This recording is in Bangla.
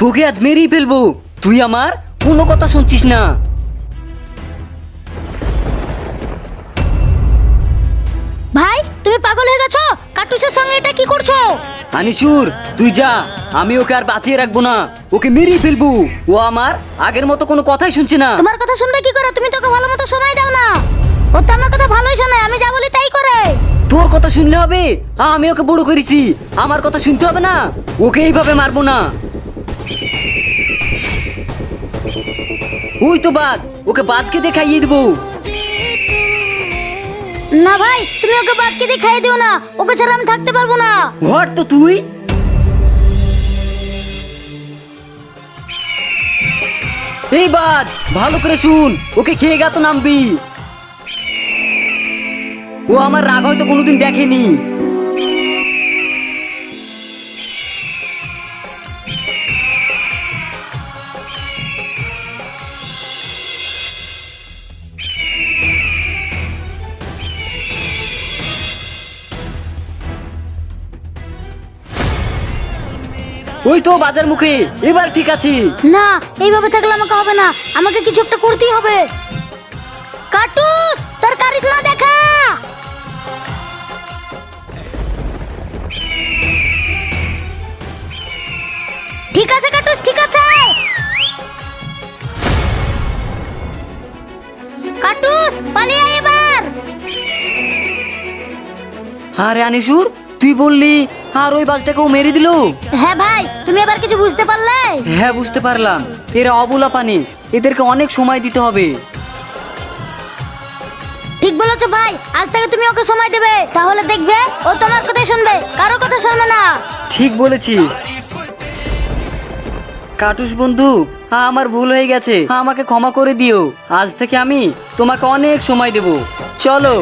তোকে আজ মেরেই ফেলব। তুই আমার কোনো কথা শুনছিস না। ভাই তুমি পাগল হয়ে গেছো? কাটুসের সঙ্গে এটা কি করছ? আনিসুর তুই যা। আমি ওকে আর বাঁচিয়ে রাখব না। ওকে মেরেই ফেলব। ও আমার আগের মতো কোনো কথাই শুনছে না। তোমার কথা শুনবে কি করে? তুমি তোকে ভালো মতো সময় দাও না। ও তো আমার কথা ভালোই শোনে। আমি যা বলি তাই করে। তোর কথা শুনলে হবে? আমি ওকে বড় করেছি। আমার কথা শুনতে হবে না? ওকে এইভাবে মারবো না। ওই তো বাজ ওকে বাজকে দিয়ে খাইয়ে দেবো। না ভাই তুমি ওকে বাজকে দিয়ে খাইয়ে দিও না ওকে ছাড়া আমি থাকতে পারব না। হট তো তুই। এই বাজ ভালো করে শুন ওকে খেয়ে গা তো নামবি। ও আমার রাগ হয়তো কোনোদিন দেখেনি। ওই তো বাজার মুখে এবার ঠিক আছে। না এইভাবে থাকলে আমাকে হবে না। আমাকে কিছু একটা করতেই হবে। কাটুস তোর কারিশমা দেখা। ঠিক আছে কাটুস ঠিক আছে। কাটুস পালিয়ে এবার। আরে আনিসুর তুই বললি আর ওই বাজটাকেও মেরে দিল? হ্যাঁ ভাই তুমি এবার কিছু বুঝতে পারলে? হ্যাঁ বুঝতে পারলাম। এরা অবলা পানি এদেরকে অনেক সময় দিতে হবে। ঠিক বলেছ ভাই আজ থেকে তুমি ওকে সময় দেবে। তাহলে দেখবে ও তোমার কথা শুনবে কারও কথা শুনবে না। ঠিক বলেছিস। কাটুস বন্ধু হ্যাঁ আমার ভুল হয়ে গেছে। আমাকে ক্ষমা করে দিও। আজ থেকে আমি তোমাকে অনেক সময় দেব। চলো।